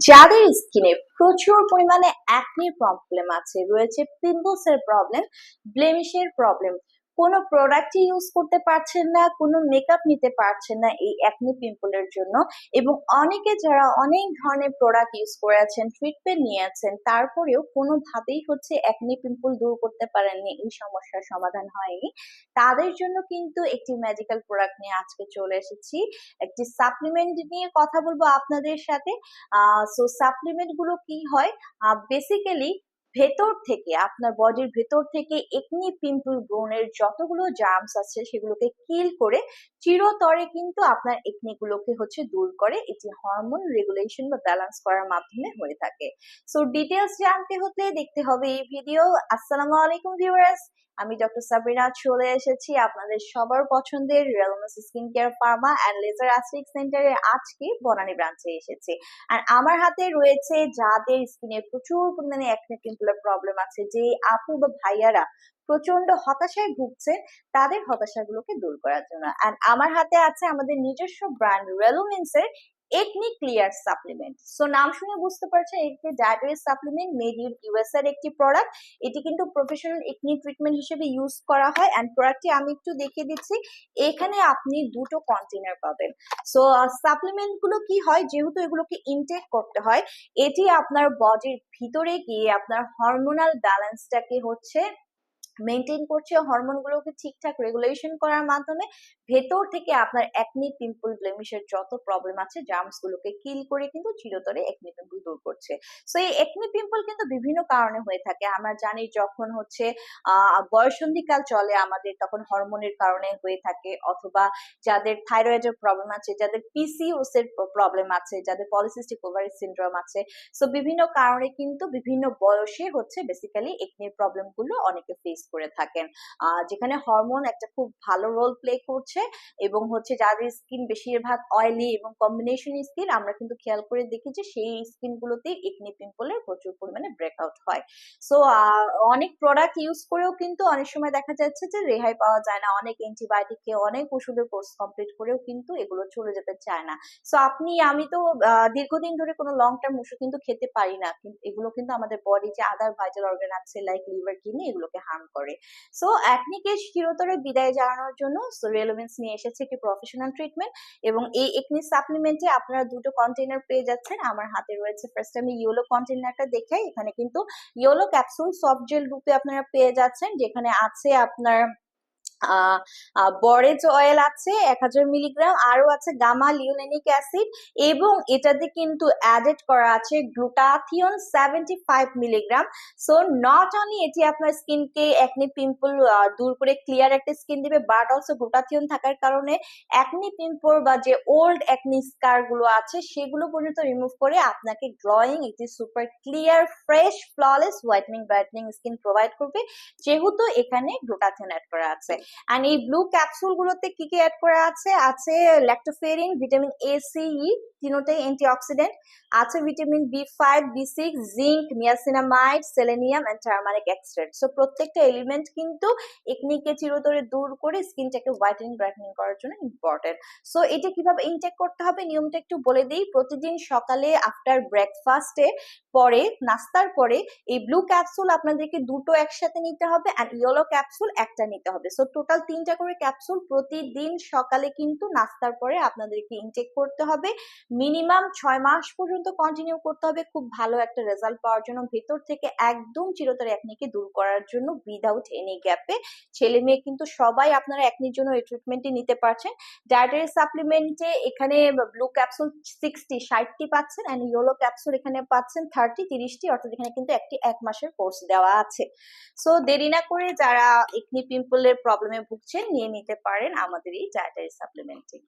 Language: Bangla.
যাদের স্কিনে প্রচুর পরিমাণে অ্যাকনি প্রবলেম আছে রয়েছে পিম্পলস এর প্রবলেম ব্লেমিশের প্রবলেম কোনো প্রোডাক্টই ইউজ করতে পারছেন না, কোনো মেকআপ নিতে পারছেন না এই অ্যাকনি পিম্পলের জন্য এবং অনেকে যারা অনেক ধরনের প্রোডাক্ট ইউজ করে আছেন ট্রিটমেন্ট নিয়েছেন তারপরেও কোনোভাবেই হচ্ছে অ্যাকনি পিম্পল দূর করতে পারেননি, এই সমস্যার সমাধান হয়নি। তাদের জন্য কিন্তু একটি ম্যাজিক্যাল প্রোডাক্ট নিয়ে আজকে চলে এসেছি। একটি সাপ্লিমেন্ট নিয়ে কথা বলব আপনাদের সাথে। সো সাপ্লিমেন্টগুলো কি হয়? বেসিক্যালি ভেতর থেকে, আপনার বডির ভেতর থেকে একনি পিম্পল ব্রণের যতগুলো জার্মস আছে সেগুলোকে কিল করে চিরতরে কিন্তু আপনার একনি গুলোকে হচ্ছে দূর করে এটি হরমোন রেগুলেশন বা ব্যালেন্স করার মাধ্যমে হয়ে থাকে। সো ডিটেলস জানতে হলে দেখতে হবে এই ভিডিও আসসালামু আলাইকুম ভিউয়ার্স আমি ডক্টর সাবরিনা চলে এসেছি আপনাদের সবার পছন্দের রেলমেস skin care pharma and laser aesthetic সেন্টারে আজকে বনানী ব্রাঞ্চে এসেছি। আর আমার হাতে রয়েছে যাদের স্কিনে প্রচুর পরিমাণে একনে পিম্পলের প্রবলেম আছে, যে আপু বা ভাইয়ারা প্রচণ্ড হতাশায় ভুগছেন তাদের হতাশাগুলোকে দূর করার জন্য। অ্যান্ড আমার হাতে আছে আমাদের নিজস্ব ব্র্যান্ড রেলোমেন্সের একনি ক্লিয়ার সাপ্লিমেন্ট সো নাম শুনে বুঝতে পারছেন এটি diabetes supplement made in US এর একটি প্রোডাক্ট এটি কিন্তু প্রফেশনাল একনি ট্রিটমেন্ট হিসেবে ইউজ করা হয়। অ্যান্ড প্রোডাক্টটি আমি একটু দেখিয়ে দিচ্ছি। এখানে আপনি দুটো কন্টেনার পাবেন। সো সাপ্লিমেন্টগুলো কি হয়? যেহেতু এগুলোকে ইনটেক করতে হয়, এটি আপনার বডির ভিতরে গিয়ে আপনার হরমোনাল ব্যালেন্সটাকে হচ্ছে মেনটেন করছে হরমোনগুলোকে ঠিকঠাক রেগুলেশন করার মাধ্যমে ভেতর থেকে আপনার একনি পিম্পল ব্লেমিশের যত প্রবলেম আছে জার্মস গুলোকে কিল করে কিন্তু চিরতরে একনি পিম্পল দূর করছে। সো এই একনি পিম্পল কিন্তু বিভিন্ন কারণে হয়ে থাকে। আমরা জানি যখন হচ্ছে বয়সন্ধিকাল চলে আমাদের, তখন হরমোনের কারণে হয়ে থাকে। অথবা যাদের থাইরয়েডের প্রবলেম আছে, যাদের পিসিওস এর প্রবলেম আছে, যাদের পলিসিস্টিক ওভারি সিন্ড্রোম আছে। সো বিভিন্ন কারণে কিন্তু বিভিন্ন বয়সে হচ্ছে বেসিক্যালি একনির প্রবলেমগুলো অনেকে ফেস করে থাকেন। যেখানে হরমোন একটা খুব ভালো রোল প্লে করছে এবং হচ্ছে যাদের স্কিন বেশিরভাগ অয়েলি এবং কম্বিনেশন স্কিন আমরা কিন্তু খেয়াল করে দেখি যে সেই স্কিন গুলোতে একনি পিম্পলের প্রচুর পরিমাণে ব্রেকআউট হয়। সো অনেক প্রোডাক্ট ইউজ করেও কিন্তু অনেক সময় দেখা যাচ্ছে যে রেহাই পাওয়া যায় না। অনেক অ্যান্টিবায়োটিক খেয়ে অনেক ওষুধের কোর্স কমপ্লিট করেও কিন্তু এগুলো চলে যেতে চায় না। সো আপনি, আমি তো দীর্ঘদিন ধরে কোনো লং টার্ম ওষুধ কিন্তু খেতে পারি না। এগুলো কিন্তু আমাদের বডি যে আদার ভাইটাল অর্গান আছে লাইক লিভার কিডনি এগুলোকে হার্ম করে। সো একনিকে চিরতরে বিদায় জানানোর জন্য রেলোভেন্স নিয়ে এসেছে একটি প্রফেশনাল ট্রিটমেন্ট এবং এই একনি সাপ্লিমেন্টে আপনারা দুটো কন্টেনার পেয়ে যাচ্ছেন। আমার হাতে রয়েছে ফার্স্ট আমি ইয়েলো কন্টেনারটা দেখাই। এখানে কিন্তু ইয়েলো ক্যাপসুল সফট জেল রূপে আপনারা পেয়ে যাচ্ছেন, যেখানে আছে আপনার বরেজ অয়েল আছে, এক হাজার মিলিগ্রাম, আরও আছে গামা লিওলেনিক অ্যাসিড এবং এটাতে কিন্তু অ্যাডেড করা আছে glutathione seventy five milligram. So not only এটি আপনার স্কিনকে একনি পিম্পল দূর করে ক্লিয়ার একটা স্কিন দিবে বাট অলসো গ্লুটাথিয়ন থাকার কারণে একনি পিম্পল বা যে ওল্ড একনি স্কারগুলো আছে, সেগুলো পর্যন্ত রিমুভ করে আপনাকে গ্লোয়িং একটি super clear fresh flawless whitening brightening skin provide করবে। যেহেতু এখানে গ্লুটাথিয়ন অ্যাড করা আছে। অ্যান্ড এই ব্লু ক্যাপসুল গুলোতে কি কি অ্যাড করা আছে? আছে lactoferrin vitamin A C E তিনোটাই antioxidant আছে vitamin B five B six zinc niacinamide selenium and turmeric extract so প্রত্যেকটা এলিমেন্ট কিন্তু একনিকে চিরতরে দূর করে স্কিনটাকে হোয়াইটেনিং ব্রাইটেনিং করার জন্য ইম্পর্টেন্ট সো এটা কীভাবে ইনটেক করতে হবে? নিয়মটা একটু বলে দিই। প্রতিদিন সকালে আফটার ব্রেকফাস্টে পরে, নাস্তার পরে এই ব্লু ক্যাপসুল আপনাদেরকে দুটো একসাথে নিতে হবে অ্যান্ড ইয়েলো ক্যাপসুল একটা নিতে হবে। সো টোটাল তিনটা করে ক্যাপসুল প্রতিদিন সকালে কিন্তু নাস্তার পরে আপনাদেরকে ইনটেক করতে হবে। মিনিমাম ছয় মাস পর্যন্ত কন্টিনিউ করতে হবে। খুব ভালো একটা রেজাল্ট পাওয়ার জন্য ভেতর থেকে একদম চিরতরে একনিকে দূর করার জন্য উইদাউট এনি গ্যাপে ছেলে মেয়ে কিন্তু সবাই আপনারা একনির জন্য এই ট্রিটমেন্টটি নিতে পারছেন। ডায়েটারি সাপ্লিমেন্টে এখানে ব্লু ক্যাপসুল সিক্সটি ষাটটি পাচ্ছেন অ্যান্ড ইয়েলো ক্যাপসুল এখানে পাচ্ছেন থার্টি তিরিশটি, অর্থাৎ এখানে কিন্তু একটি এক মাসের কোর্স দেওয়া আছে। সো দেরি না করে যারা একনি পিম্পলের প্রবলেমে ভুগছেন নিয়ে নিতে পারেন আমাদের এই ডায়েটারি সাপ্লিমেন্টটি